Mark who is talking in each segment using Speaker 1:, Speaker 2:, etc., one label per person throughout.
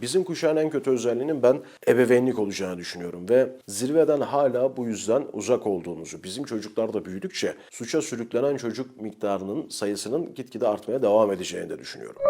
Speaker 1: Bizim kuşağın en kötü özelliğinin ben ebeveynlik olacağını düşünüyorum ve zirveden hala bu yüzden uzak olduğumuzu, bizim çocuklar da büyüdükçe suça sürüklenen çocuk miktarının sayısının gitgide artmaya devam edeceğini de düşünüyorum.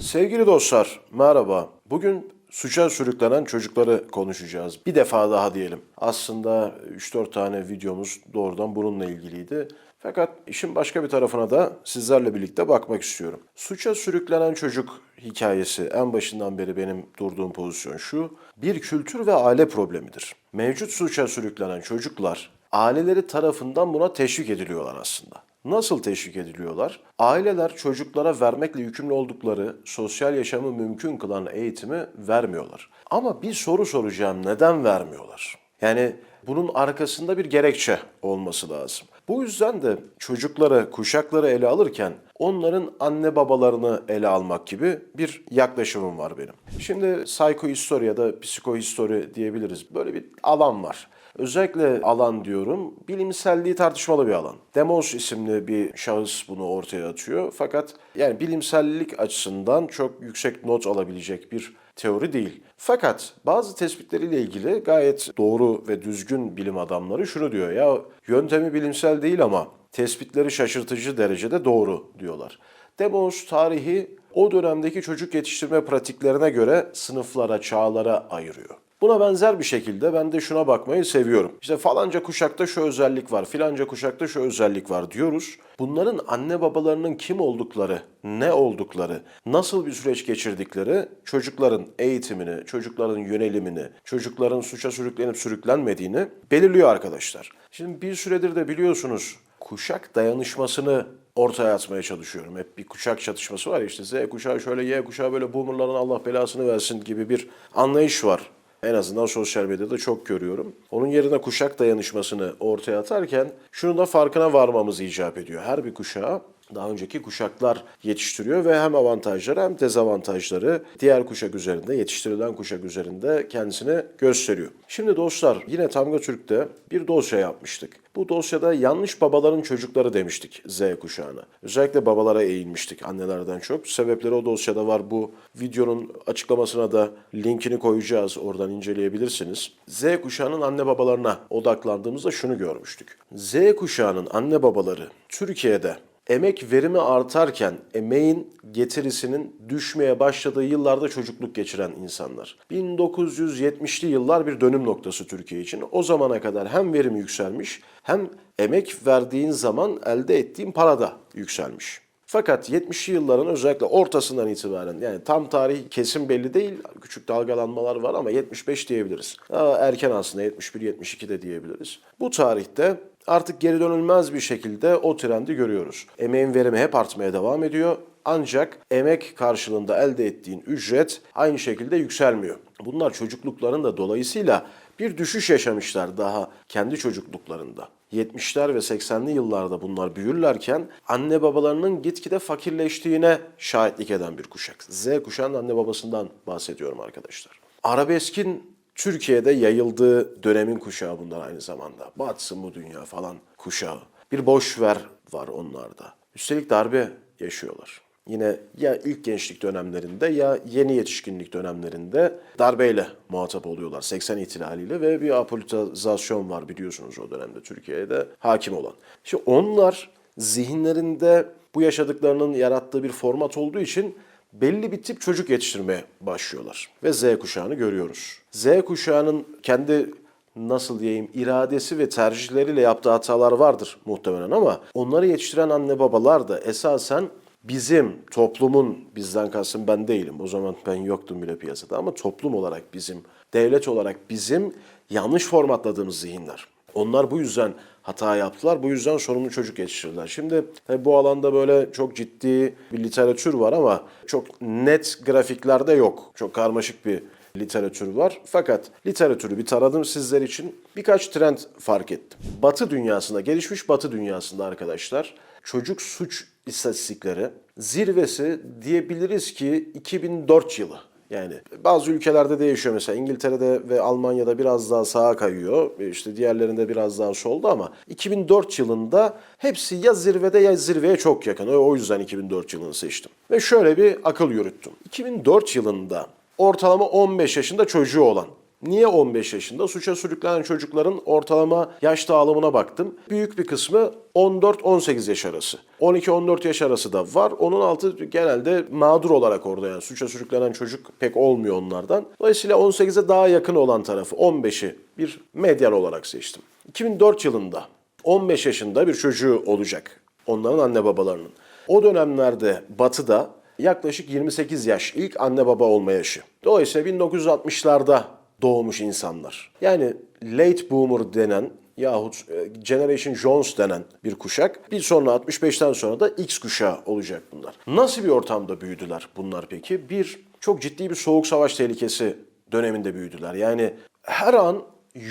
Speaker 1: Sevgili dostlar, merhaba. Bugün suça sürüklenen çocukları konuşacağız. Bir defa daha diyelim. Aslında 3-4 tane videomuz doğrudan bununla ilgiliydi. Fakat işin başka bir tarafına da sizlerle birlikte bakmak istiyorum. Suça sürüklenen çocuk hikayesi en başından beri benim durduğum pozisyon şu. Bir kültür ve aile problemidir. Mevcut suça sürüklenen çocuklar aileleri tarafından buna teşvik ediliyorlar aslında. Nasıl teşvik ediliyorlar? Aileler çocuklara vermekle yükümlü oldukları sosyal yaşamı mümkün kılan eğitimi vermiyorlar. Ama bir soru soracağım neden vermiyorlar? Yani bunun arkasında bir gerekçe olması lazım. Bu yüzden de çocukları, kuşakları ele alırken onların anne babalarını ele almak gibi bir yaklaşımım var benim. Şimdi psikohistory ya da psikohistory diyebiliriz. Böyle bir alan var. Özellikle alan diyorum, bilimselliği tartışmalı bir alan. Demos isimli bir şahıs bunu ortaya atıyor. Fakat yani bilimsellik açısından çok yüksek not alabilecek bir teori değil. Fakat bazı tespitleriyle ilgili gayet doğru ve düzgün bilim adamları şunu diyor ya yöntemi bilimsel değil ama tespitleri şaşırtıcı derecede doğru diyorlar. Demos tarihi o dönemdeki çocuk yetiştirme pratiklerine göre sınıflara, çağlara ayırıyor. Buna benzer bir şekilde ben de şuna bakmayı seviyorum. İşte falanca kuşakta şu özellik var, filanca kuşakta şu özellik var diyoruz. Bunların anne babalarının kim oldukları, ne oldukları, nasıl bir süreç geçirdikleri çocukların eğitimini, çocukların yönelimini, çocukların suça sürüklenip sürüklenmediğini belirliyor arkadaşlar. Şimdi bir süredir de biliyorsunuz kuşak dayanışmasını ortaya atmaya çalışıyorum. Hep bir kuşak çatışması var işte Z kuşağı şöyle Y kuşağı böyle boomerların Allah belasını versin gibi bir anlayış var. En azından sosyal medyada çok görüyorum. Onun yerine kuşak dayanışmasını ortaya atarken şunu da farkına varmamız icap ediyor. Her bir kuşağa daha önceki kuşaklar yetiştiriyor ve hem avantajları hem dezavantajları diğer kuşak üzerinde, yetiştirilen kuşak üzerinde kendisini gösteriyor. Şimdi dostlar yine Tamga Türk'te bir dosya yapmıştık. Bu dosyada yanlış babaların çocukları demiştik Z kuşağına. Özellikle babalara eğilmiştik annelerden çok. Sebepleri o dosyada var. Bu videonun açıklamasına da linkini koyacağız. Oradan inceleyebilirsiniz. Z kuşağının anne babalarına odaklandığımızda şunu görmüştük. Z kuşağının anne babaları Türkiye'de Emek verimi artarken emeğin getirisinin düşmeye başladığı yıllarda çocukluk geçiren insanlar. 1970'li yıllar bir dönüm noktası Türkiye için. O zamana kadar hem verim yükselmiş hem emek verdiğin zaman elde ettiğin para da yükselmiş. Fakat 70'li yılların özellikle ortasından itibaren yani tam tarih kesin belli değil. Küçük dalgalanmalar var ama 75 diyebiliriz. Daha erken aslında 71-72 de diyebiliriz. Bu tarihte artık geri dönülmez bir şekilde o trendi görüyoruz. Emeğin verimi hep artmaya devam ediyor. Ancak emek karşılığında elde ettiğin ücret aynı şekilde yükselmiyor. Bunlar çocukluklarında dolayısıyla bir düşüş yaşamışlar daha kendi çocukluklarında. 70'ler ve 80'li yıllarda bunlar büyürlerken anne babalarının gitgide fakirleştiğine şahitlik eden bir kuşak. Z kuşağının anne babasından bahsediyorum arkadaşlar. Arabeskin Türkiye'de yayıldığı dönemin kuşağı bunlar aynı zamanda. Batsın bu dünya falan kuşağı. Bir boş ver var onlarda. Üstelik darbe yaşıyorlar. Yine ya ilk gençlik dönemlerinde ya yeni yetişkinlik dönemlerinde darbeyle muhatap oluyorlar. 80 ihtilaliyle ve bir apolitizasyon var biliyorsunuz o dönemde Türkiye'de hakim olan. Şimdi onlar zihinlerinde bu yaşadıklarının yarattığı bir format olduğu için belli bir tip çocuk yetiştirmeye başlıyorlar. Ve Z kuşağını görüyoruz. Z kuşağının kendi nasıl diyeyim iradesi ve tercihleriyle yaptığı hatalar vardır muhtemelen ama onları yetiştiren anne babalar da esasen bizim toplumun bizden kastım ben değilim. O zaman ben yoktum bile piyasada ama toplum olarak bizim, devlet olarak bizim yanlış formatladığımız zihinler. Onlar bu yüzden hata yaptılar. Bu yüzden sorunlu çocuk yetiştirdiler. Şimdi tabii bu alanda böyle çok ciddi bir literatür var ama çok net grafikler de yok. Çok karmaşık bir literatür var. Fakat literatürü bir taradım sizler için. Birkaç trend fark ettim. Batı dünyasında, gelişmiş Batı dünyasında arkadaşlar çocuk suç istatistikleri zirvesi diyebiliriz ki 2004 yılı. Yani bazı ülkelerde değişiyor mesela İngiltere'de ve Almanya'da biraz daha sağa kayıyor. İşte diğerlerinde biraz daha solda ama 2004 yılında hepsi ya zirvede ya zirveye çok yakın. O yüzden 2004 yılını seçtim. Ve şöyle bir akıl yürüttüm. 2004 yılında ortalama 15 yaşında çocuğu olan Niye 15 yaşında? Suça sürüklenen çocukların ortalama yaş dağılımına baktım. Büyük bir kısmı 14-18 yaş arası. 12-14 yaş arası da var. Onun altı genelde mağdur olarak orada yani. Suça sürüklenen çocuk pek olmuyor onlardan. Dolayısıyla 18'e daha yakın olan tarafı 15'i bir medyan olarak seçtim. 2004 yılında 15 yaşında bir çocuğu olacak. Onların anne babalarının. O dönemlerde Batı'da yaklaşık 28 yaş ilk anne baba olma yaşı. Dolayısıyla 1960'larda doğmuş insanlar. Yani late boomer denen yahut e, Generation Jones denen bir kuşak. Bir sonra 65'ten sonra da X kuşağı olacak bunlar. Nasıl bir ortamda büyüdüler bunlar peki? Bir, çok ciddi bir soğuk savaş tehlikesi döneminde büyüdüler. Yani her an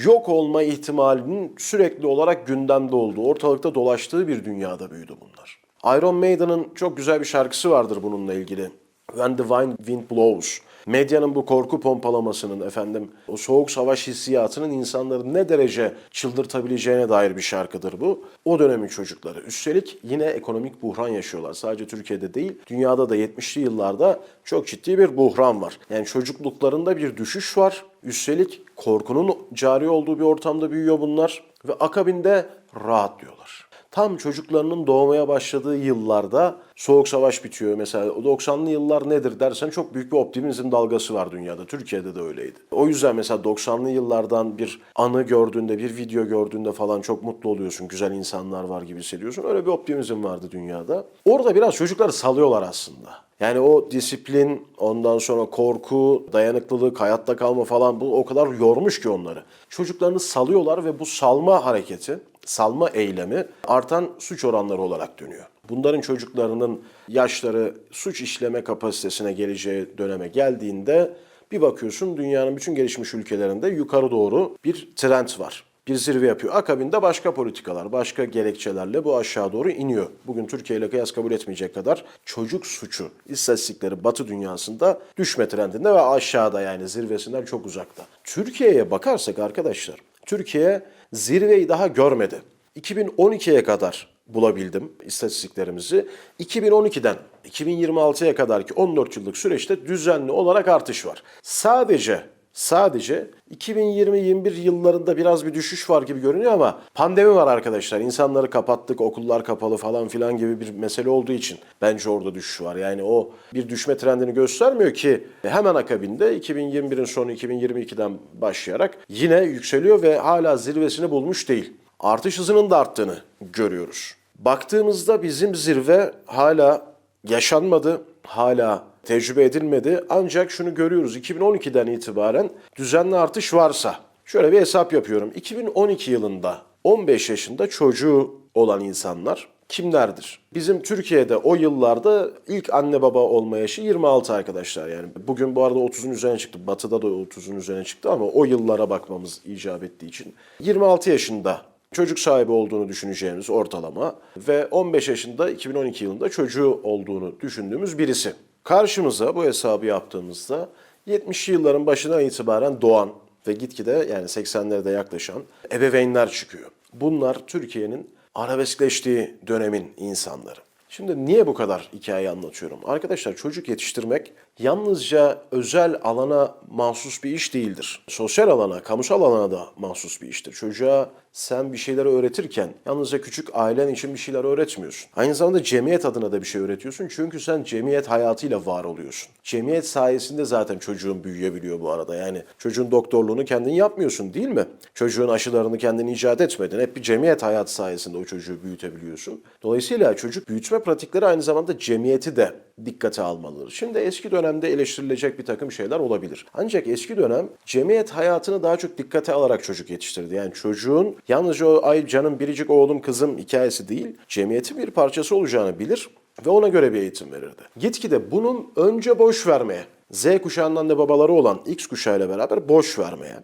Speaker 1: yok olma ihtimalinin sürekli olarak gündemde olduğu, ortalıkta dolaştığı bir dünyada büyüdü bunlar. Iron Maiden'ın çok güzel bir şarkısı vardır bununla ilgili. When the wind blows. Medyanın bu korku pompalamasının efendim o soğuk savaş hissiyatının insanları ne derece çıldırtabileceğine dair bir şarkıdır bu. O dönemin çocukları. Üstelik yine ekonomik buhran yaşıyorlar. Sadece Türkiye'de değil, dünyada da 70'li yıllarda çok ciddi bir buhran var. Yani çocukluklarında bir düşüş var. Üstelik korkunun cari olduğu bir ortamda büyüyor bunlar ve akabinde rahatlıyorlar. Tam çocuklarının doğmaya başladığı yıllarda soğuk savaş bitiyor. Mesela o 90'lı yıllar nedir dersen çok büyük bir optimizm dalgası var dünyada. Türkiye'de de öyleydi. O yüzden mesela 90'lı yıllardan bir anı gördüğünde, bir video gördüğünde falan çok mutlu oluyorsun. Güzel insanlar var gibi hissediyorsun. Öyle bir optimizm vardı dünyada. Orada biraz çocukları salıyorlar aslında. Yani o disiplin, ondan sonra korku, dayanıklılık, hayatta kalma falan bu o kadar yormuş ki onları. Çocuklarını salıyorlar ve bu salma hareketi, salma eylemi artan suç oranları olarak dönüyor. Bunların çocuklarının yaşları suç işleme kapasitesine geleceği döneme geldiğinde bir bakıyorsun dünyanın bütün gelişmiş ülkelerinde yukarı doğru bir trend var bir zirve yapıyor. Akabinde başka politikalar, başka gerekçelerle bu aşağı doğru iniyor. Bugün Türkiye ile kıyas kabul etmeyecek kadar çocuk suçu istatistikleri Batı dünyasında düşme trendinde ve aşağıda yani zirvesinden çok uzakta. Türkiye'ye bakarsak arkadaşlar, Türkiye zirveyi daha görmedi. 2012'ye kadar bulabildim istatistiklerimizi. 2012'den 2026'ya kadarki 14 yıllık süreçte düzenli olarak artış var. Sadece Sadece 2020-21 yıllarında biraz bir düşüş var gibi görünüyor ama pandemi var arkadaşlar. İnsanları kapattık, okullar kapalı falan filan gibi bir mesele olduğu için bence orada düşüş var. Yani o bir düşme trendini göstermiyor ki hemen akabinde 2021'in sonu 2022'den başlayarak yine yükseliyor ve hala zirvesini bulmuş değil. Artış hızının da arttığını görüyoruz. Baktığımızda bizim zirve hala yaşanmadı, hala tecrübe edilmedi. Ancak şunu görüyoruz 2012'den itibaren düzenli artış varsa şöyle bir hesap yapıyorum. 2012 yılında 15 yaşında çocuğu olan insanlar kimlerdir? Bizim Türkiye'de o yıllarda ilk anne baba olma yaşı 26 arkadaşlar yani. Bugün bu arada 30'un üzerine çıktı. Batı'da da 30'un üzerine çıktı ama o yıllara bakmamız icap ettiği için. 26 yaşında çocuk sahibi olduğunu düşüneceğimiz ortalama ve 15 yaşında 2012 yılında çocuğu olduğunu düşündüğümüz birisi. Karşımıza bu hesabı yaptığımızda 70'li yılların başına itibaren doğan ve gitgide yani 80'lere yaklaşan ebeveynler çıkıyor. Bunlar Türkiye'nin arabeskleştiği dönemin insanları. Şimdi niye bu kadar hikaye anlatıyorum? Arkadaşlar çocuk yetiştirmek yalnızca özel alana mahsus bir iş değildir. Sosyal alana, kamusal alana da mahsus bir iştir. Çocuğa sen bir şeyleri öğretirken yalnızca küçük ailen için bir şeyler öğretmiyorsun. Aynı zamanda cemiyet adına da bir şey öğretiyorsun. Çünkü sen cemiyet hayatıyla var oluyorsun. Cemiyet sayesinde zaten çocuğun büyüyebiliyor bu arada. Yani çocuğun doktorluğunu kendin yapmıyorsun değil mi? Çocuğun aşılarını kendin icat etmedin. Hep bir cemiyet hayatı sayesinde o çocuğu büyütebiliyorsun. Dolayısıyla çocuk büyütme pratikleri aynı zamanda cemiyeti de dikkate almalıdır. Şimdi eski dönemde eleştirilecek bir takım şeyler olabilir. Ancak eski dönem cemiyet hayatını daha çok dikkate alarak çocuk yetiştirdi. Yani çocuğun yalnızca o ay canım biricik oğlum kızım hikayesi değil, cemiyetin bir parçası olacağını bilir ve ona göre bir eğitim verirdi. Gitgide bunun önce boş vermeye, Z kuşağının anne babaları olan X kuşağıyla beraber boş vermeye,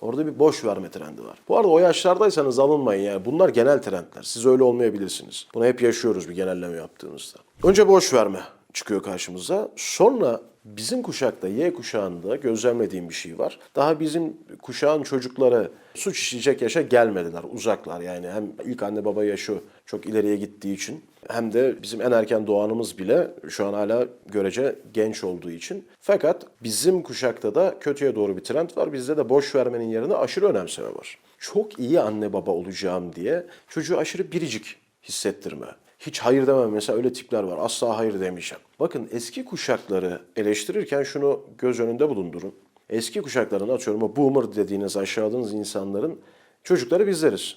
Speaker 1: Orada bir boş verme trendi var. Bu arada o yaşlardaysanız alınmayın yani. Bunlar genel trendler. Siz öyle olmayabilirsiniz. Bunu hep yaşıyoruz bir genelleme yaptığımızda. Önce boş verme çıkıyor karşımıza. Sonra bizim kuşakta, Y kuşağında gözlemlediğim bir şey var. Daha bizim kuşağın çocukları suç işleyecek yaşa gelmediler, uzaklar. Yani hem ilk anne baba yaşı çok ileriye gittiği için hem de bizim en erken doğanımız bile şu an hala görece genç olduğu için. Fakat bizim kuşakta da kötüye doğru bir trend var. Bizde de boş vermenin yerine aşırı önemseme var. Çok iyi anne baba olacağım diye çocuğu aşırı biricik hissettirme. Hiç hayır demem. Mesela öyle tipler var. Asla hayır demeyeceğim. Bakın eski kuşakları eleştirirken şunu göz önünde bulundurun. Eski kuşakların atıyorum o boomer dediğiniz aşağıladığınız insanların çocukları bizleriz.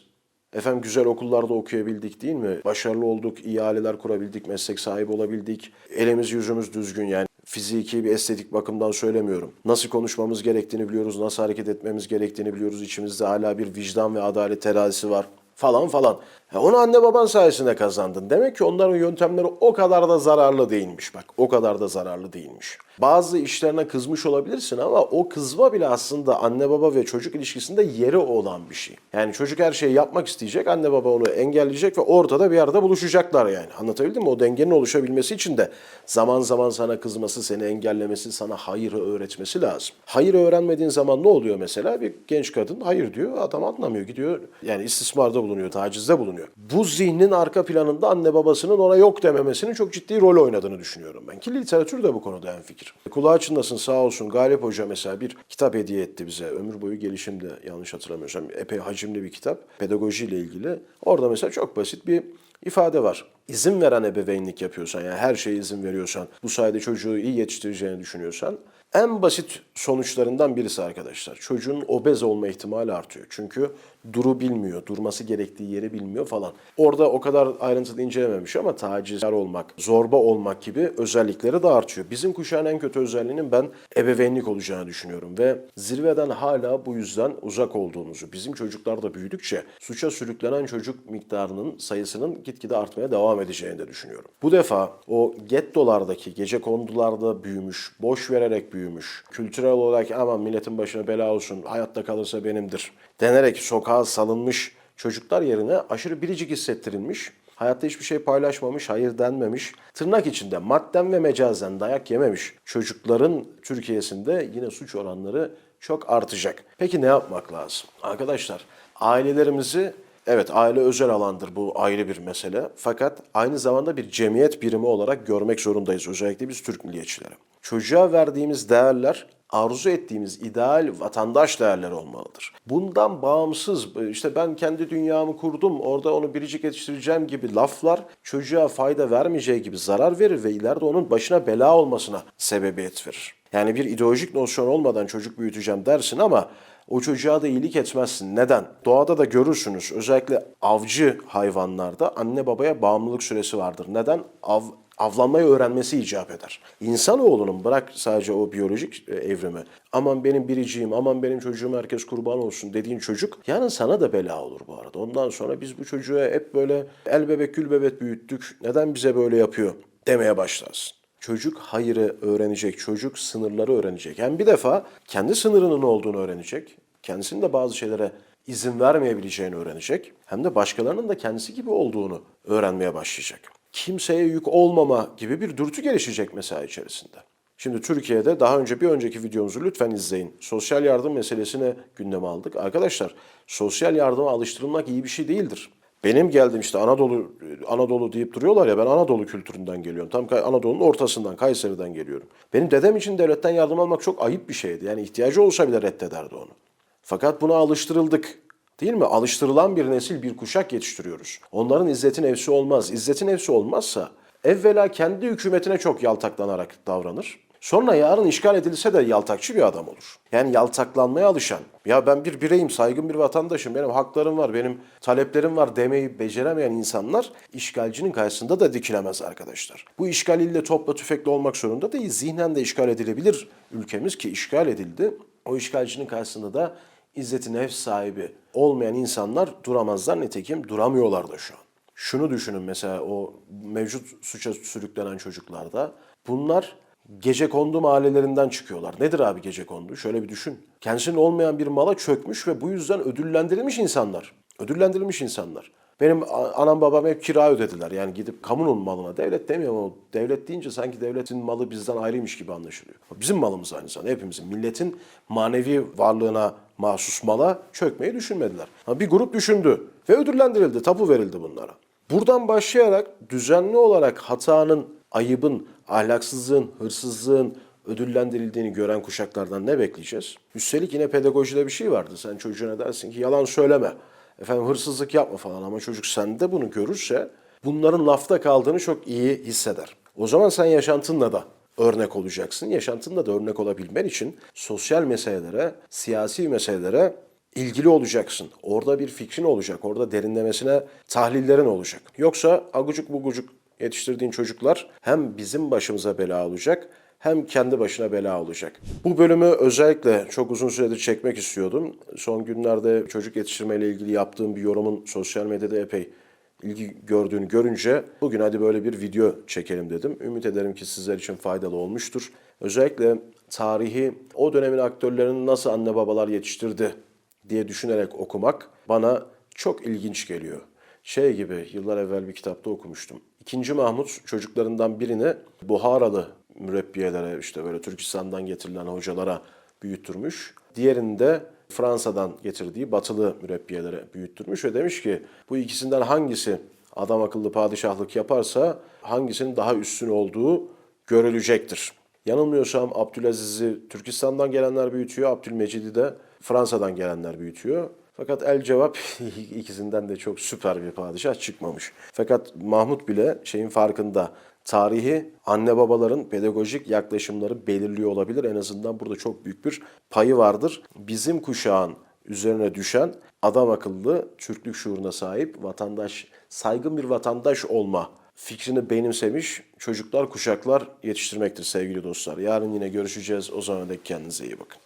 Speaker 1: Efendim güzel okullarda okuyabildik değil mi? Başarılı olduk, iyi aileler kurabildik, meslek sahibi olabildik. Elimiz yüzümüz düzgün yani. Fiziki bir estetik bakımdan söylemiyorum. Nasıl konuşmamız gerektiğini biliyoruz, nasıl hareket etmemiz gerektiğini biliyoruz. İçimizde hala bir vicdan ve adalet terazisi var falan falan. Ya onu anne baban sayesinde kazandın. Demek ki onların yöntemleri o kadar da zararlı değilmiş bak. O kadar da zararlı değilmiş. Bazı işlerine kızmış olabilirsin ama o kızma bile aslında anne baba ve çocuk ilişkisinde yeri olan bir şey. Yani çocuk her şeyi yapmak isteyecek, anne baba onu engelleyecek ve ortada bir yerde buluşacaklar yani. Anlatabildim mi? O dengenin oluşabilmesi için de zaman zaman sana kızması, seni engellemesi, sana hayırı öğretmesi lazım. Hayır öğrenmediğin zaman ne oluyor mesela? Bir genç kadın hayır diyor, adam anlamıyor, gidiyor. Yani istismarda bulunuyor, tacizde bulunuyor. Bu zihnin arka planında anne babasının ona yok dememesinin çok ciddi rol oynadığını düşünüyorum ben. Ki literatür de bu konuda en fikir. Kulağı çınlasın sağ olsun Galip Hoca mesela bir kitap hediye etti bize. Ömür boyu gelişimde yanlış hatırlamıyorsam epey hacimli bir kitap. Pedagojiyle ilgili. Orada mesela çok basit bir ifade var. İzin veren ebeveynlik yapıyorsan yani her şeye izin veriyorsan, bu sayede çocuğu iyi yetiştireceğini düşünüyorsan en basit sonuçlarından birisi arkadaşlar. Çocuğun obez olma ihtimali artıyor. Çünkü duru bilmiyor, durması gerektiği yeri bilmiyor falan. Orada o kadar ayrıntılı incelememiş ama tacizkar olmak, zorba olmak gibi özellikleri de artıyor. Bizim kuşağın en kötü özelliğinin ben ebeveynlik olacağını düşünüyorum ve zirveden hala bu yüzden uzak olduğumuzu, bizim çocuklar da büyüdükçe suça sürüklenen çocuk miktarının sayısının gitgide artmaya devam edeceğini de düşünüyorum. Bu defa o gettolardaki gece kondularda büyümüş, boş vererek büyümüş, kültürel olarak aman milletin başına bela olsun, hayatta kalırsa benimdir denerek sokağa salınmış çocuklar yerine aşırı biricik hissettirilmiş, hayatta hiçbir şey paylaşmamış, hayır denmemiş, tırnak içinde madden ve mecazen dayak yememiş çocukların Türkiye'sinde yine suç oranları çok artacak. Peki ne yapmak lazım? Arkadaşlar ailelerimizi Evet aile özel alandır bu ayrı bir mesele. Fakat aynı zamanda bir cemiyet birimi olarak görmek zorundayız. Özellikle biz Türk milliyetçileri. Çocuğa verdiğimiz değerler arzu ettiğimiz ideal vatandaş değerleri olmalıdır. Bundan bağımsız işte ben kendi dünyamı kurdum orada onu biricik yetiştireceğim gibi laflar çocuğa fayda vermeyeceği gibi zarar verir ve ileride onun başına bela olmasına sebebiyet verir. Yani bir ideolojik nosyon olmadan çocuk büyüteceğim dersin ama o çocuğa da iyilik etmezsin. Neden? Doğada da görürsünüz. Özellikle avcı hayvanlarda anne babaya bağımlılık süresi vardır. Neden? Av, avlanmayı öğrenmesi icap eder. İnsanoğlunun bırak sadece o biyolojik e, evrimi. Aman benim biriciğim, aman benim çocuğum herkes kurban olsun dediğin çocuk yarın sana da bela olur bu arada. Ondan sonra biz bu çocuğa hep böyle el bebek gül bebek büyüttük. Neden bize böyle yapıyor demeye başlarsın. Çocuk hayırı öğrenecek, çocuk sınırları öğrenecek. Hem bir defa kendi sınırının olduğunu öğrenecek, kendisinin de bazı şeylere izin vermeyebileceğini öğrenecek. Hem de başkalarının da kendisi gibi olduğunu öğrenmeye başlayacak. Kimseye yük olmama gibi bir dürtü gelişecek mesela içerisinde. Şimdi Türkiye'de daha önce bir önceki videomuzu lütfen izleyin. Sosyal yardım meselesine gündeme aldık. Arkadaşlar sosyal yardıma alıştırılmak iyi bir şey değildir. Benim geldim işte Anadolu Anadolu deyip duruyorlar ya ben Anadolu kültüründen geliyorum. Tam Anadolu'nun ortasından Kayseri'den geliyorum. Benim dedem için devletten yardım almak çok ayıp bir şeydi. Yani ihtiyacı olsa bile reddederdi onu. Fakat buna alıştırıldık. Değil mi? Alıştırılan bir nesil, bir kuşak yetiştiriyoruz. Onların izzeti nefsi olmaz. İzzeti nefsi olmazsa evvela kendi hükümetine çok yaltaklanarak davranır. Sonra yarın işgal edilse de yaltakçı bir adam olur. Yani yaltaklanmaya alışan, ya ben bir bireyim, saygın bir vatandaşım, benim haklarım var, benim taleplerim var demeyi beceremeyen insanlar işgalcinin karşısında da dikilemez arkadaşlar. Bu işgal ille topla tüfekle olmak zorunda değil, zihnen de işgal edilebilir ülkemiz ki işgal edildi. O işgalcinin karşısında da izzeti nefs sahibi olmayan insanlar duramazlar. Nitekim duramıyorlar da şu an. Şunu düşünün mesela o mevcut suça sürüklenen çocuklarda. Bunlar gece kondu mahallelerinden çıkıyorlar. Nedir abi gece kondu? Şöyle bir düşün. Kendisinin olmayan bir mala çökmüş ve bu yüzden ödüllendirilmiş insanlar. Ödüllendirilmiş insanlar. Benim anam babam hep kira ödediler. Yani gidip kamunun malına. Devlet demiyorum ama devlet deyince sanki devletin malı bizden ayrıymış gibi anlaşılıyor. Bizim malımız aynı zamanda hepimizin. Milletin manevi varlığına mahsus mala çökmeyi düşünmediler. Bir grup düşündü ve ödüllendirildi, tapu verildi bunlara. Buradan başlayarak düzenli olarak hatanın, ayıbın, ahlaksızlığın, hırsızlığın ödüllendirildiğini gören kuşaklardan ne bekleyeceğiz? Üstelik yine pedagojide bir şey vardı. Sen çocuğuna dersin ki yalan söyleme, efendim hırsızlık yapma falan ama çocuk sende bunu görürse bunların lafta kaldığını çok iyi hisseder. O zaman sen yaşantınla da örnek olacaksın. Yaşantınla da örnek olabilmen için sosyal meselelere, siyasi meselelere ilgili olacaksın. Orada bir fikrin olacak. Orada derinlemesine tahlillerin olacak. Yoksa agucuk bugucuk yetiştirdiğin çocuklar hem bizim başımıza bela olacak hem kendi başına bela olacak. Bu bölümü özellikle çok uzun süredir çekmek istiyordum. Son günlerde çocuk yetiştirmeyle ilgili yaptığım bir yorumun sosyal medyada epey ilgi gördüğünü görünce bugün hadi böyle bir video çekelim dedim. Ümit ederim ki sizler için faydalı olmuştur. Özellikle tarihi o dönemin aktörlerinin nasıl anne babalar yetiştirdi diye düşünerek okumak bana çok ilginç geliyor. Şey gibi yıllar evvel bir kitapta okumuştum. İkinci Mahmut çocuklarından birini Buharalı mürebbiyelere işte böyle Türkistan'dan getirilen hocalara büyüttürmüş. Diğerini de Fransa'dan getirdiği batılı mürebbiyelere büyüttürmüş ve demiş ki bu ikisinden hangisi adam akıllı padişahlık yaparsa hangisinin daha üstün olduğu görülecektir. Yanılmıyorsam Abdülaziz'i Türkistan'dan gelenler büyütüyor, Abdülmecid'i de Fransa'dan gelenler büyütüyor. Fakat el cevap ikisinden de çok süper bir padişah çıkmamış. Fakat Mahmut bile şeyin farkında. Tarihi anne babaların pedagojik yaklaşımları belirliyor olabilir. En azından burada çok büyük bir payı vardır. Bizim kuşağın üzerine düşen adam akıllı, Türklük şuuruna sahip, vatandaş, saygın bir vatandaş olma fikrini benimsemiş çocuklar, kuşaklar yetiştirmektir sevgili dostlar. Yarın yine görüşeceğiz. O zaman dek kendinize iyi bakın.